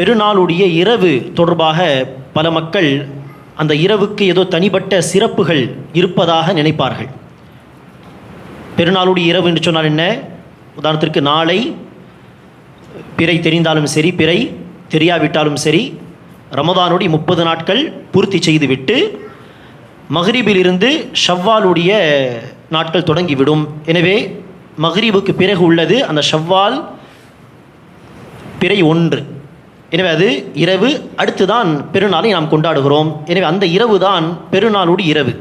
பெருநாளுடைய இரவு தொடர்பாக பல மக்கள் அந்த இரவுக்கு ஏதோ தனிப்பட்ட சிறப்புகள் இருப்பதாக நினைப்பார்கள். பெருநாளுடைய இரவு என்று சொன்னால் என்ன? உதாரணத்திற்கு நாளை பிறை தெரிந்தாலும் சரி பிறை தெரியாவிட்டாலும் சரி ரமதானுடைய முப்பது நாட்கள் பூர்த்தி செய்துவிட்டு மஹ்ரிபிலிருந்து ஷவ்வாலுடைய நாட்கள் தொடங்கிவிடும். எனவே மஹ்ரிபுக்கு பிறகு உள்ளது அந்த ஷவ்வால் பிறை ஒன்று. எனவே அது இரவு. அடுத்துதான் பெருநாளை நாம் கொண்டாடுகிறோம். எனவே அந்த இரவு தான் பெருநாளுடைய இரவு.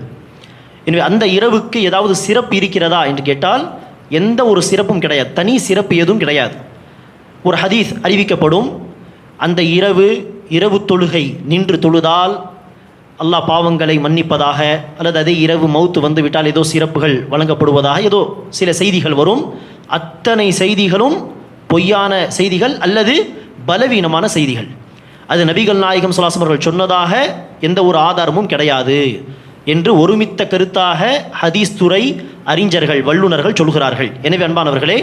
எனவே அந்த இரவுக்கு ஏதாவது சிறப்பு இருக்கிறதா என்று கேட்டால் எந்த ஒரு சிறப்பும் கிடையாது. தனி சிறப்பு எதுவும் கிடையாது. ஒரு ஹதீஸ் அறிவிக்கப்படும். அந்த இரவு இரவு தொழுகை நின்று தொழுதால் அல்லாஹ் பாவங்களை மன்னிப்பதாக அல்லது அதே இரவு மௌத்து வந்து விட்டால் ஏதோ சிறப்புகள் வழங்கப்படுவதாக ஏதோ சில செய்திகள் வரும். அத்தனை செய்திகளும் பொய்யான செய்திகள் அல்லது பலவீனமான செய்திகள். அது நபிகள் நாயகம் சுலாசம் அவர்கள் சொன்னதாக எந்த ஒரு ஆதாரமும் கிடையாது என்று ஒருமித்த கருத்தாக ஹதீஸ் துறை அறிஞர்கள் வல்லுநர்கள் சொல்கிறார்கள். எனவே அன்பானவர்களே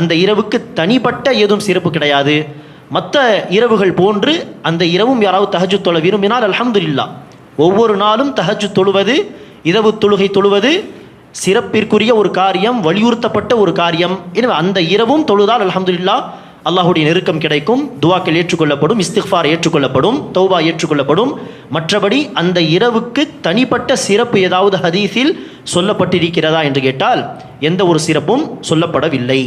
அந்த இரவுக்கு தனிப்பட்ட ஏதும் சிறப்பு கிடையாது. மற்ற இரவுகள் போன்று அந்த இரவும் யாராவது தஹஜு தொழ விரும்பினால் அல்ஹம்துலில்லா. ஒவ்வொரு நாளும் தஹஜு தொழுவது இரவு தொழுகை தொழுவது சிறப்பிற்குரிய ஒரு காரியம் வலியுறுத்தப்பட்ட ஒரு காரியம். எனவே அந்த இரவும் தொழுதால் அலமதுல்லா அல்லாஹுடைய நெருக்கம் கிடைக்கும் துவாக்கள் ஏற்றுக்கொள்ளப்படும் இஸ்திஃபார் ஏற்றுக்கொள்ளப்படும் தௌபா ஏற்றுக்கொள்ளப்படும். மற்றபடி அந்த இரவுக்கு தனிப்பட்ட சிறப்பு ஏதாவது ஹதீஸில் சொல்லப்பட்டிருக்கிறதா என்று கேட்டால் எந்த ஒரு சிறப்பும் சொல்லப்படவில்லை.